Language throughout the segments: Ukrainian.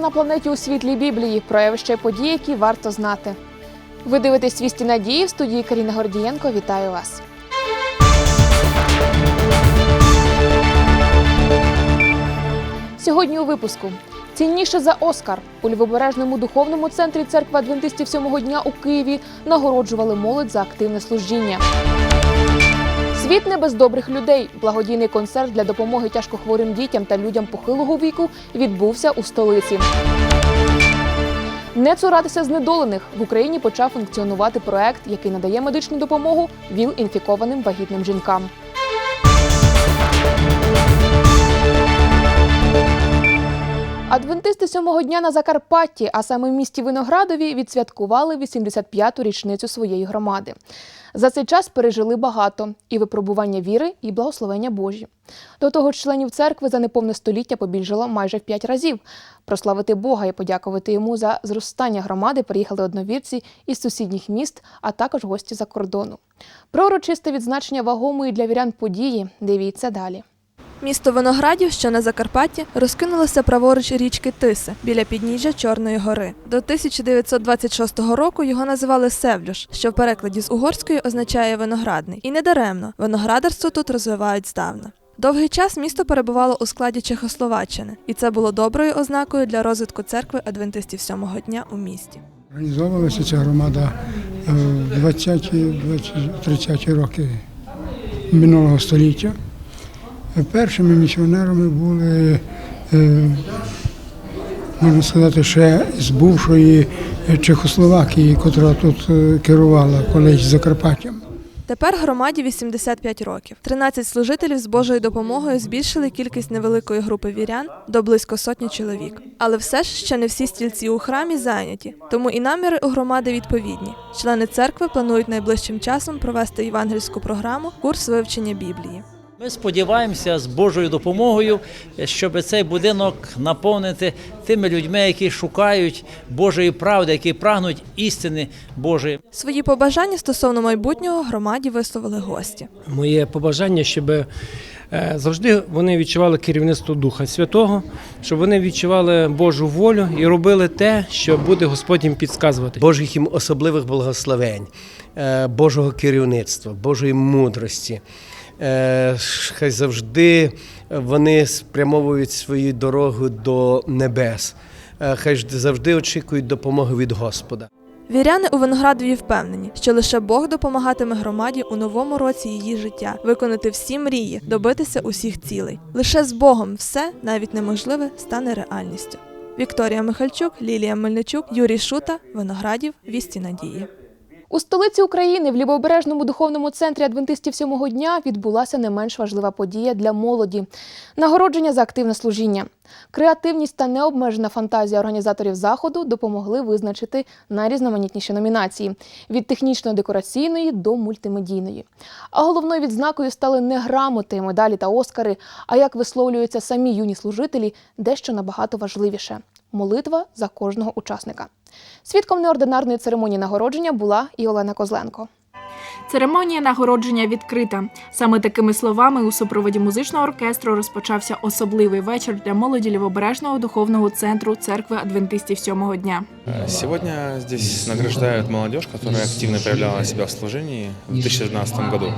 На планеті у світлі Біблії, про явища події, які варто знати. Ви дивитесь «Вісті надії в студії Каріна Гордієнко. Вітаю вас. Сьогодні у випуску цінніше за Оскар у Львобережному духовному центрі церкви адвентистів сьомого дня у Києві нагороджували молодь за активне служіння. Світ не без добрих людей. Благодійний концерт для допомоги тяжкохворим дітям та людям похилого віку відбувся у столиці. Не цуратися знедолених в Україні почав функціонувати проект, який надає медичну допомогу ВІЛ-інфікованим вагітним жінкам. Адвентисти сьомого дня на Закарпатті, а саме в місті Виноградові, відсвяткували 85-ту річницю своєї громади. За цей час пережили багато і випробування віри, і благословення Божі. До того ж, членів церкви за неповне століття побільшало майже в п'ять разів. Прославити Бога і подякувати йому за зростання громади приїхали одновірці із сусідніх міст, а також гості за кордону. Про урочисте відзначення вагомої для вірян події дивіться далі. Місто Виноградів, що на Закарпатті, розкинулося праворуч річки Тиси біля підніжжя Чорної гори. До 1926 року його називали Севлюш, що в перекладі з угорської означає виноградний. І недаремно виноградарство тут розвивають здавна. Довгий час місто перебувало у складі Чехословаччини, і це було доброю ознакою для розвитку церкви адвентистів сьомого дня у місті. Організовувалася ця громада е, в 20-30 роки минулого століття. Першими місіонерами були, е, можна сказати, ще з бувшої Чехословакії, котра тут е, керувала колись Закарпаттям. Тепер громаді 85 років. 13 служителів з Божою допомогою збільшили кількість невеликої групи вірян до близько сотні чоловік. Але все ж ще не всі стільці у храмі зайняті, тому і наміри у громади відповідні. Члени церкви планують найближчим часом провести євангельську програму курс вивчення Біблії. Ми сподіваємося з Божою допомогою, щоб цей будинок наповнити тими людьми, які шукають Божої правди, які прагнуть істини Божої. Свої побажання стосовно майбутнього громаді висловили гості. Моє побажання, щоб е, завжди вони відчували керівництво Духа Святого, щоб вони відчували Божу волю і робили те, що буде Господь їм підказувати. Божих їм особливих благословень, е, Божого керівництва, Божої мудрості. Е, Хай завжди вони спрямовують свою дорогу до небес. Е, Хай завжди очікують допомоги від Господа. Віряни у Виноградові впевнені, що лише Бог допомагатиме громаді у новому році її життя, виконати всі мрії, добитися усіх цілей. Лише з Богом все, навіть неможливе, стане реальністю. Вікторія Михальчук, Лілія Мельничук, Юрій Шута, Виноградів, Вісті Надії. У столиці України в лівобережному духовному центрі адвентистів сьомого дня відбулася не менш важлива подія для молоді нагородження за активне служіння. Креативність та необмежена фантазія організаторів заходу допомогли визначити найрізноманітніші номінації від технічно-декораційної до мультимедійної. А головною відзнакою стали не грамоти, медалі та оскари, а як висловлюються самі юні служителі, дещо набагато важливіше молитва за кожного учасника. Свідком неординарної церемонії нагородження була і Олена Козленко. Церемонія нагородження відкрита. Саме такими словами у супроводі музичного оркестру розпочався особливий вечір для молоді Лівобережного духовного центру церкви адвентистів сьомого дня. Сегодня здесь награждают молодежь, которая активно проявляла себя в служении в 2012 году.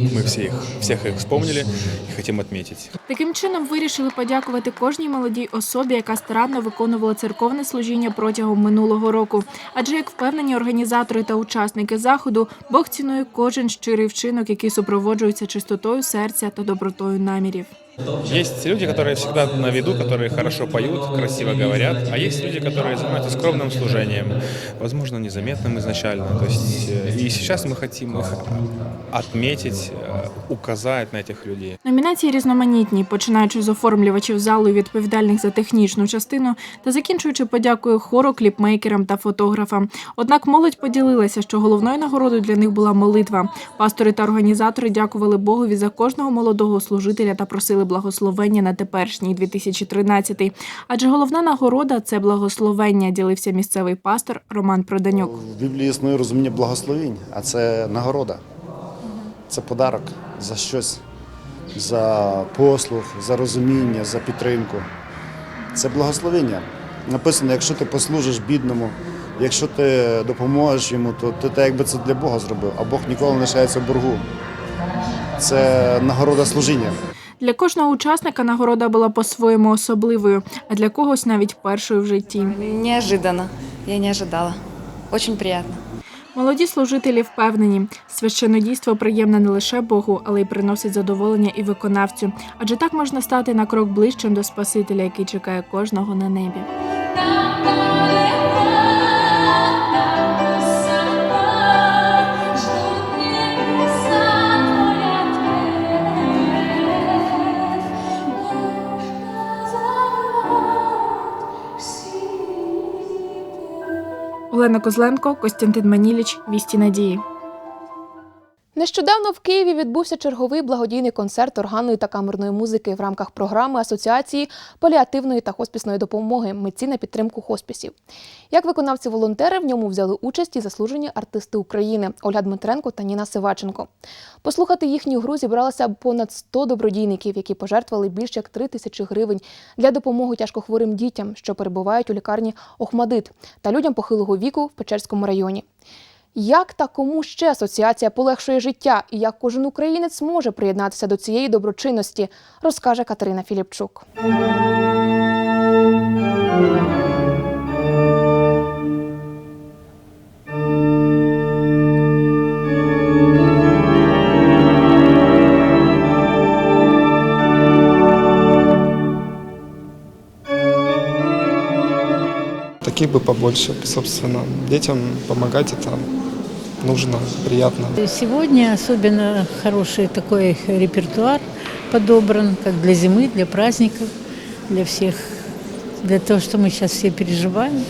Мы всіх всіх їх вспомнили і хотим відмітити. Таким чином вирішили подякувати кожній молодій особі, яка старанно виконувала церковне служіння протягом минулого року. Адже як впевнені організатори та учасники заходу, Бог цінує кожен щирий вчинок, який супроводжується чистотою серця та добротою намірів. Есть люди, которые всегда на виду, которые хорошо поют, красиво говорят, а есть люди, которые занимаются скромным служением, возможно, незаметным изначально. То есть э, и сейчас мы хотим их отметить, э, указать на этих людей. Номінації різноманітні, починаючи з оформлювачів залу і відповідальних за технічну частину та закінчуючи подякою хору, кліпмейкерам та фотографам. Однак молодь поділилася, що головною нагородою для них була молитва. Пастори та організатори дякували Богові за кожного молодого служителя та просили благословення на теперішній 2013. Адже головна нагорода це благословення, ділився місцевий пастор Роман Проданюк. В Біблії існує розуміння благословінь, а це нагорода. Це подарок за щось, за послуг, за розуміння, за підтримку. Це благословення. Написано, якщо ти послужиш бідному, якщо ти допоможеш йому, то ти так якби це для Бога зробив, а Бог ніколи не лишається в боргу. Це нагорода служіння. Для кожного учасника нагорода була по-своєму особливою, а для когось навіть першою в житті. Неожиданно. Я не ожидала. Очень приятно. Молоді служителі впевнені, священнодійство приємне не лише Богу, але й приносить задоволення і виконавцю. Адже так можна стати на крок ближчим до Спасителя, який чекає кожного на небі. Олена Козленко, Костянтин Маніліч, Вісті Надії. Нещодавно в Києві відбувся черговий благодійний концерт органної та камерної музики в рамках програми Асоціації паліативної та хоспісної допомоги митці на підтримку хоспісів. Як виконавці-волонтери в ньому взяли участь і заслужені артисти України Ольга Дмитренко та Ніна Сиваченко. Послухати їхню гру зібралося понад 100 добродійників, які пожертвували більш як 3 тисячі гривень для допомоги тяжкохворим дітям, що перебувають у лікарні Охмадит та людям похилого віку в Печерському районі. Як та кому ще асоціація полегшує життя і як кожен українець може приєднатися до цієї доброчинності, розкаже Катерина Філіпчук. Таких бы побольше, собственно. Детям помогать это нужно, приятно. Сегодня особенно хороший такой репертуар подобран, как для зимы, для праздников, для всех, для того, что мы сейчас все переживаем.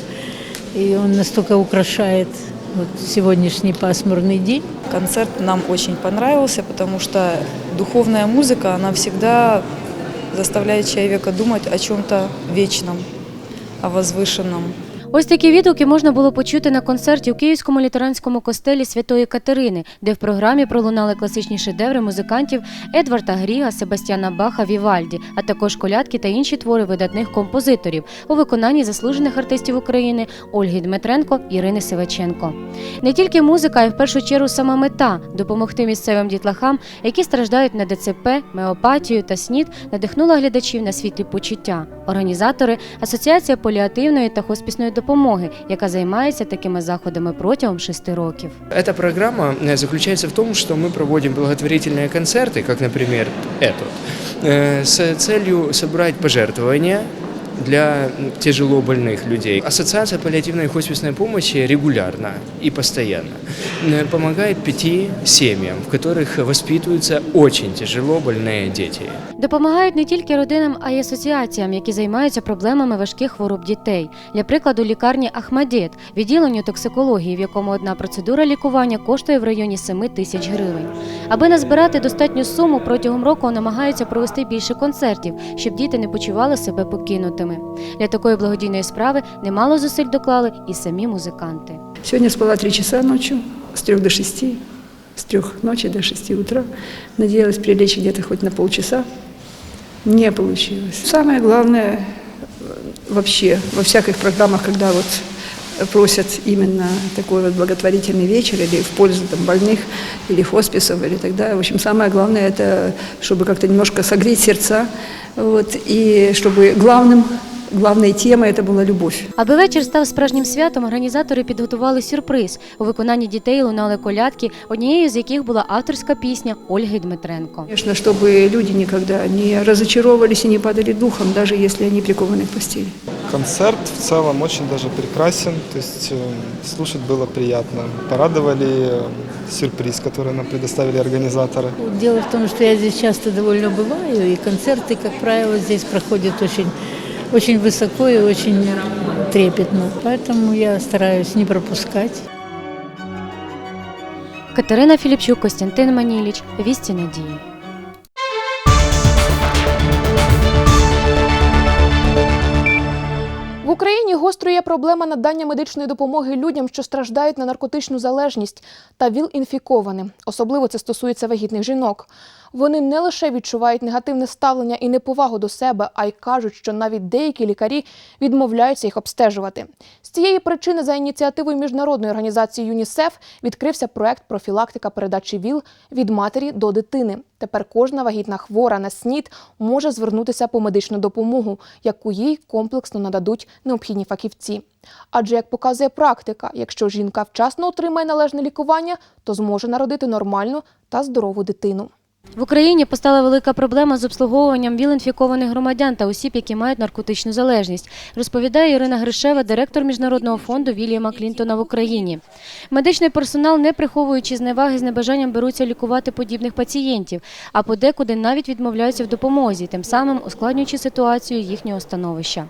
И он настолько украшает вот сегодняшний пасмурный день. Концерт нам очень понравился, потому что духовная музыка, она всегда заставляет человека думать о чем-то вечном, о возвышенном. Ось такі відгуки можна було почути на концерті у Київському лютеранському костелі Святої Катерини, де в програмі пролунали класичні шедеври музикантів Едварда Гріга, Себастьяна Баха, Вівальді, а також колядки та інші твори видатних композиторів у виконанні заслужених артистів України Ольги Дмитренко, Ірини Сиваченко. Не тільки музика, а й в першу чергу сама мета допомогти місцевим дітлахам, які страждають на ДЦП, меопатію та СНІД, надихнула глядачів на світлі почуття. Організатори Асоціація поліативної та хоспісної допомоги, яка займається такими заходами протягом шести років. Эта программа э, заключается в том, что мы проводим благотворительные концерты, как, например, этот, э, с целью собрать пожертвования для тяжело больных людей. Ассоциация паллиативной и хосписной помощи регулярно и постоянно э, помогает пяти семьям, в которых воспитываются очень тяжело больные дети. Допомагають не тільки родинам, а й асоціаціям, які займаються проблемами важких хвороб дітей. Для прикладу, лікарні Ахмадит, відділенню токсикології, в якому одна процедура лікування коштує в районі 7 тисяч гривень. Аби назбирати достатню суму, протягом року намагаються провести більше концертів, щоб діти не почували себе покинутими. Для такої благодійної справи немало зусиль доклали і самі музиканти. Сьогодні спала три часа ночі, з трьох до шести, з трьох ночі до шести утра. Надіялась прилечь где-то хоть на полчаса. Не получилось. Самое главное э, вообще во всяких программах, когда вот просят именно такой вот благотворительный вечер или в пользу там, больных или хосписов или так далее. В общем, самое главное это, чтобы как-то немножко согреть сердца, вот, и чтобы главным, главной темой это была любовь. Аби вечір став справжнім святом, організатори підготували сюрприз. У виконанні дітей лунали колядки, однією з яких була авторська пісня Ольги Дмитренко. Конечно, чтобы люди никогда не разочаровывались и не падали духом, даже если они прикованы к постели. Концерт в целом очень даже прекрасен, то есть э, слушать было приятно. Порадовали э, сюрприз, который нам предоставили организаторы. Дело в том, что я здесь часто довольно бываю, и концерты, как правило, здесь проходят очень, очень высоко и очень трепетно. Поэтому я стараюсь не пропускать. Катерина Філіпчук, Костянтин Маніліч, Вісті Надії. Україні гострою є проблема надання медичної допомоги людям, що страждають на наркотичну залежність та ВІЛ-інфікованим. Особливо це стосується вагітних жінок. Вони не лише відчувають негативне ставлення і неповагу до себе, а й кажуть, що навіть деякі лікарі відмовляються їх обстежувати. З цієї причини за ініціативою міжнародної організації ЮНІСЕФ відкрився проект профілактика передачі ВІЛ від матері до дитини. Тепер кожна вагітна хвора на СНІД може звернутися по медичну допомогу, яку їй комплексно нададуть необхідні фахівці. Адже, як показує практика, якщо жінка вчасно отримає належне лікування, то зможе народити нормальну та здорову дитину. В Україні постала велика проблема з обслуговуванням ВІЛ-інфікованих громадян та осіб, які мають наркотичну залежність, розповідає Ірина Гришева, директор міжнародного фонду Вільяма Клінтона в Україні. Медичний персонал, не приховуючи зневаги з небажанням, беруться лікувати подібних пацієнтів, а подекуди навіть відмовляються в допомозі, тим самим ускладнюючи ситуацію їхнього становища.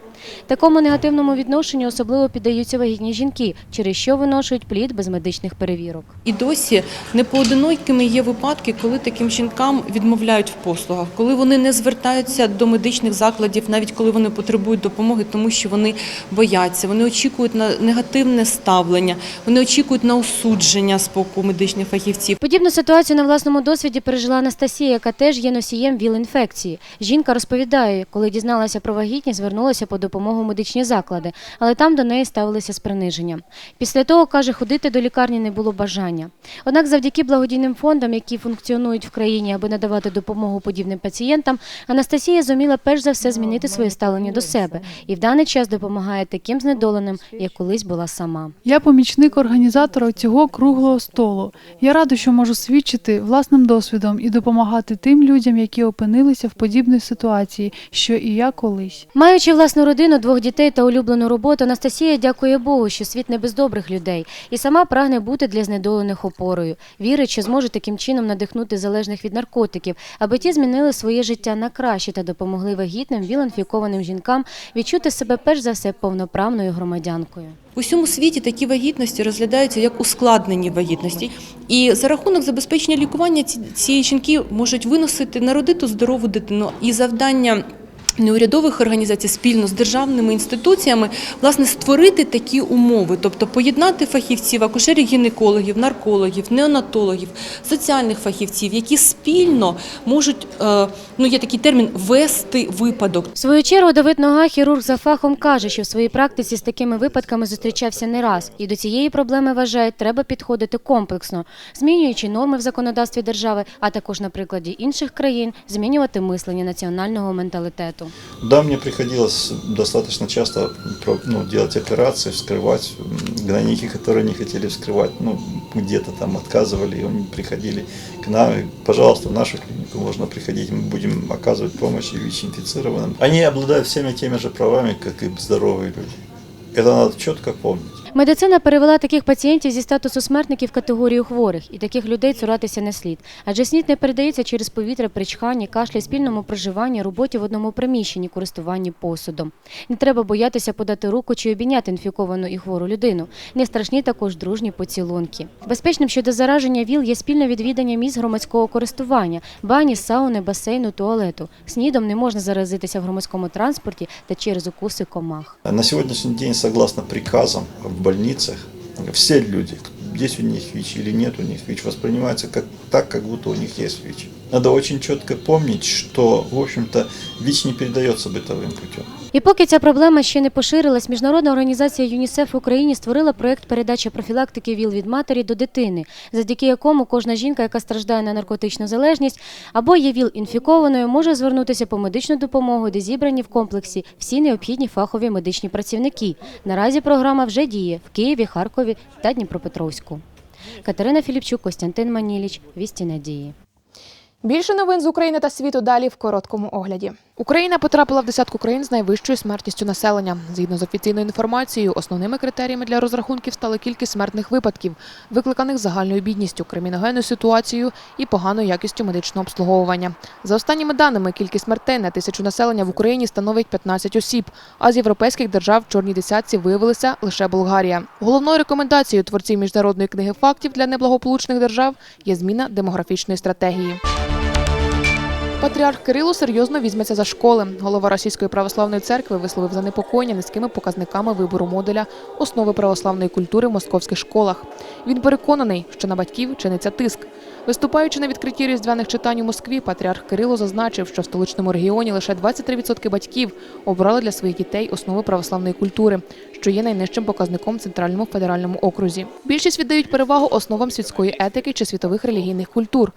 Такому негативному відношенню особливо піддаються вагітні жінки, через що виношують плід без медичних перевірок. І досі непоодинокими є випадки, коли таким жінкам відмовляють в послугах, коли вони не звертаються до медичних закладів, навіть коли вони потребують допомоги, тому що вони бояться, вони очікують на негативне ставлення, вони очікують на осудження з боку медичних фахівців. Подібну ситуацію на власному досвіді пережила Анастасія, яка теж є носієм ВІЛ-інфекції. Жінка розповідає, коли дізналася про вагітність, звернулася по допомогу медичні заклади, але там до неї ставилися з приниженням. Після того, каже, ходити до лікарні не було бажання. Однак завдяки благодійним фондам, які функціонують в країні, аби надавати допомогу подібним пацієнтам, Анастасія зуміла перш за все змінити своє ставлення до себе і в даний час допомагає таким знедоленим, як колись була сама. Я помічник організатора цього круглого столу. Я рада, що можу свідчити власним досвідом і допомагати тим людям, які опинилися в подібній ситуації, що і я колись. Маючи власну родину, двох дітей та улюблену роботу, Анастасія дякує Богу, що світ не без добрих людей, і сама прагне бути для знедолених опорою. Вірить, що зможе таким чином надихнути залежних від наркотиків, аби ті змінили своє життя на краще та допомогли вагітним віл-інфікованим жінкам відчути себе перш за все повноправною громадянкою. У всьому світі такі вагітності розглядаються як ускладнені вагітності. І за рахунок забезпечення лікування ці, ці жінки можуть виносити народити здорову дитину. І завдання неурядових організацій спільно з державними інституціями власне створити такі умови, тобто поєднати фахівців, акушерів, гінекологів, наркологів, неонатологів, соціальних фахівців, які спільно можуть, е, ну є такий термін, вести випадок. В свою чергу Давид Нога, хірург за фахом, каже, що в своїй практиці з такими випадками зустрічався не раз, і до цієї проблеми вважає, треба підходити комплексно, змінюючи норми в законодавстві держави, а також на прикладі інших країн змінювати мислення національного менталітету. Да, мне приходилось достаточно часто ну, делать операции, вскрывать м, гнойники, которые не хотели вскрывать, ну, где-то там отказывали, и они приходили к нам, и, пожалуйста, в нашу клинику можно приходить, мы будем оказывать помощь и ВИЧ-инфицированным. Они обладают всеми теми же правами, как и здоровые люди. Это надо четко помнить. Медицина перевела таких пацієнтів зі статусу смертників в категорію хворих, і таких людей цуратися не слід. Адже снід не передається через повітря при чханні, кашлі, спільному проживанні, роботі в одному приміщенні, користуванні посудом. Не треба боятися подати руку чи обійняти інфіковану і хвору людину. Не страшні також дружні поцілунки. Безпечним щодо зараження ВІЛ є спільне відвідання місць громадського користування, бані, сауни, басейну, туалету. Снідом не можна заразитися в громадському транспорті та через укуси комах. На сегодняшний день, согласно приказам больницах, все люди, есть у них ВИЧ или нет у них ВИЧ, воспринимаются как, так, как будто у них есть ВИЧ. Надо очень четко помнить, что, в общем-то, ВИЧ не передается бытовым путем. І поки ця проблема ще не поширилась, міжнародна організація ЮНІСЕФ в Україні створила проєкт передачі профілактики ВІЛ від матері до дитини, завдяки якому кожна жінка, яка страждає на наркотичну залежність або є ВІЛ інфікованою, може звернутися по медичну допомогу, де зібрані в комплексі всі необхідні фахові медичні працівники. Наразі програма вже діє в Києві, Харкові та Дніпропетровську. Катерина Філіпчук, Костянтин Маніліч, Вісті Надії. Більше новин з України та світу далі в короткому огляді. Україна потрапила в десятку країн з найвищою смертністю населення. Згідно з офіційною інформацією, основними критеріями для розрахунків стали кількість смертних випадків, викликаних загальною бідністю, криміногенною ситуацією і поганою якістю медичного обслуговування. За останніми даними, кількість смертей на тисячу населення в Україні становить 15 осіб. А з європейських держав в чорній десятці виявилася лише Болгарія. Головною рекомендацією творців міжнародної книги фактів для неблагополучних держав є зміна демографічної стратегії. Патріарх Кирило серйозно візьметься за школи. Голова Російської православної церкви висловив занепокоєння низькими показниками вибору модуля основи православної культури в московських школах. Він переконаний, що на батьків чиниться тиск. Виступаючи на відкритті різдвяних читань у Москві, патріарх Кирило зазначив, що в столичному регіоні лише 23% батьків обрали для своїх дітей основи православної культури, що є найнижчим показником в центральному федеральному окрузі. Більшість віддають перевагу основам світської етики чи світових релігійних культур.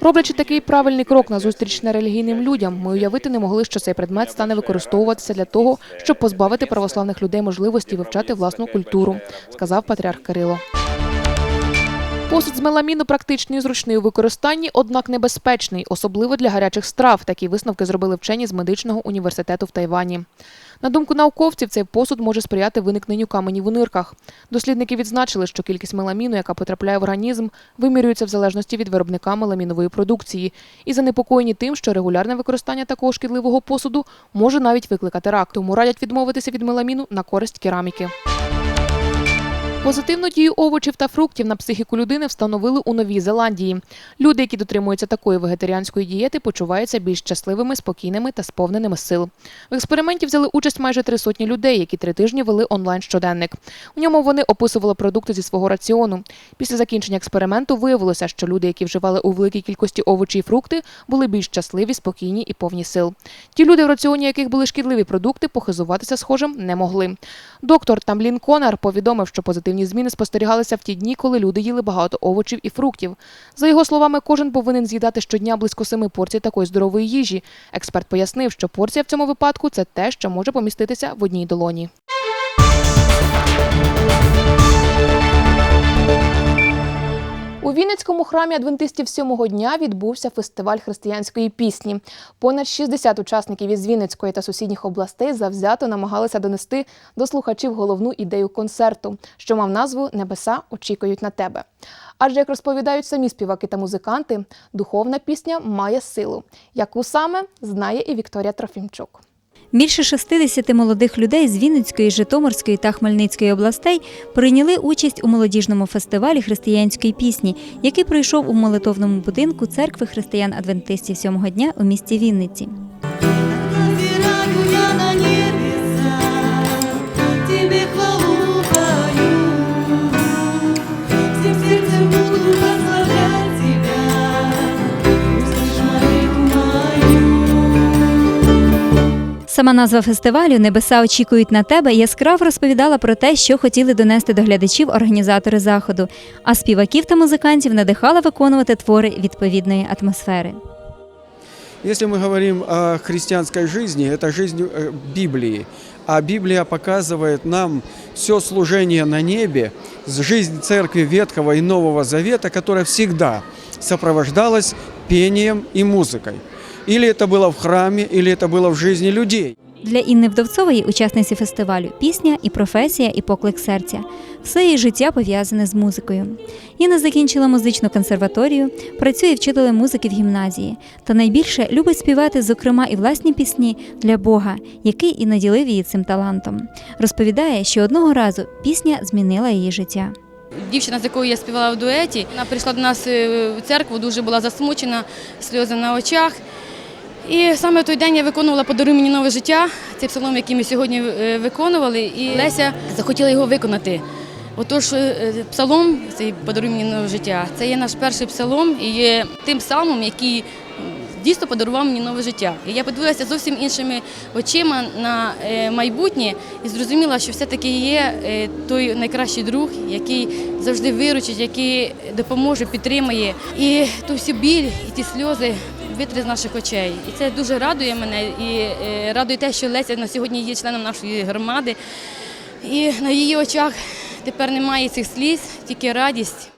Роблячи такий правильний крок назустріч нерелігійним людям, ми уявити не могли, що цей предмет стане використовуватися для того, щоб позбавити православних людей можливості вивчати власну культуру, сказав патріарх Кирило. Посуд з меламіну практичний і зручний у використанні, однак небезпечний, особливо для гарячих страв. Такі висновки зробили вчені з медичного університету в Тайвані. На думку науковців, цей посуд може сприяти виникненню каменів у нирках. Дослідники відзначили, що кількість меламіну, яка потрапляє в організм, вимірюється в залежності від виробника меламінової продукції, і занепокоєні тим, що регулярне використання такого шкідливого посуду може навіть викликати рак. Тому радять відмовитися від меламіну на користь кераміки. Позитивну дію овочів та фруктів на психіку людини встановили у Новій Зеландії. Люди, які дотримуються такої вегетаріанської дієти, почуваються більш щасливими, спокійними та сповненими сил. В експерименті взяли участь майже три сотні людей, які три тижні вели онлайн щоденник. У ньому вони описували продукти зі свого раціону. Після закінчення експерименту виявилося, що люди, які вживали у великій кількості овочі і фрукти, були більш щасливі, спокійні і повні сил. Ті люди, в раціоні яких були шкідливі продукти, похизуватися схожим не могли. Доктор Тамлін Конар повідомив, що позитивні зміни спостерігалися в ті дні, коли люди їли багато овочів і фруктів. За його словами, кожен повинен з'їдати щодня близько семи порцій такої здорової їжі. Експерт пояснив, що порція в цьому випадку це те, що може поміститися в одній долоні. У Вінницькому храмі адвентистів сьомого дня відбувся фестиваль християнської пісні. Понад 60 учасників із Вінницької та сусідніх областей завзято намагалися донести до слухачів головну ідею концерту, що мав назву Небеса очікують на тебе. Адже, як розповідають самі співаки та музиканти, духовна пісня має силу, яку саме знає і Вікторія Трофімчук. Більше 60 молодих людей з Вінницької, Житомирської та Хмельницької областей прийняли участь у молодіжному фестивалі християнської пісні, який пройшов у молитовному будинку церкви християн-адвентистів сьомого дня у місті Вінниці. Сама назва фестивалю Небеса очікують на тебе яскраво розповідала про те, що хотіли донести до глядачів організатори заходу, а співаків та музикантів надихала виконувати твори відповідної атмосфери. Если мы говорим о христианской жизни, это жизнь э, Библии. А Библия показывает нам все служение на небе, с- жизнь церкви Ветхого и Нового Завета, которая всегда сопровождалась пением и музыкой. Или это было в храме, или это было в жизни людей. Для Інни Вдовцової, учасниці фестивалю, пісня і професія, і поклик серця. Все її життя пов'язане з музикою. Інна закінчила музичну консерваторію, працює вчителем музики в гімназії та найбільше любить співати, зокрема, і власні пісні для Бога, який і наділив її цим талантом. Розповідає, що одного разу пісня змінила її життя. Дівчина, з якою я співала в дуеті, вона прийшла до нас е, в церкву, дуже була засмучена, сльози на очах. І саме той день я виконувала «Подаруй мені нове життя, цей псалом, який ми сьогодні е, виконували, і Леся захотіла його виконати. Отож, е, псалом, цей «Подаруй мені нове життя, це є наш перший псалом і є тим псалмом, який дійсно подарував мені нове життя. І я подивилася зовсім іншими очима на е, майбутнє і зрозуміла, що все-таки є той найкращий друг, який завжди виручить, який допоможе, підтримує. І ту всю біль, і ті сльози витри з наших очей. І це дуже радує мене і е, радує те, що Леся на сьогодні є членом нашої громади. І на її очах тепер немає цих сліз, тільки радість.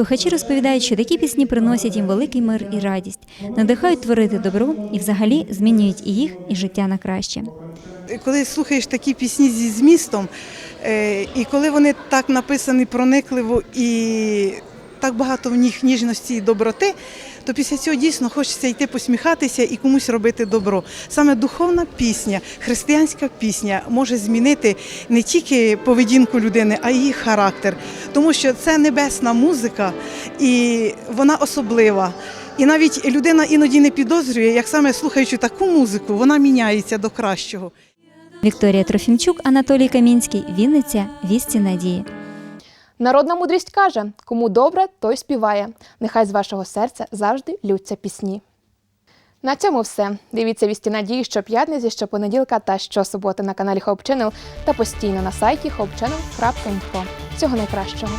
Слухачі розповідають, що такі пісні приносять їм великий мир і радість, надихають творити добро і взагалі змінюють і їх, і життя на краще. коли слухаєш такі пісні зі змістом, е, і коли вони так написані проникливо і так багато в них ніжності і доброти, то після цього дійсно хочеться йти посміхатися і комусь робити добро. Саме духовна пісня, християнська пісня може змінити не тільки поведінку людини, а й її характер. Тому що це небесна музика і вона особлива. І навіть людина іноді не підозрює, як саме слухаючи таку музику, вона міняється до кращого. Вікторія Трофімчук, Анатолій Камінський, Вінниця, Вісті Надії. Народна мудрість каже: кому добре, той співає. Нехай з вашого серця завжди лються пісні. На цьому все. Дивіться вісті надії щоп'ятниці, щопонеділка та щосуботи на каналі Hope та постійно на сайті hopechannel.info. Всього найкращого.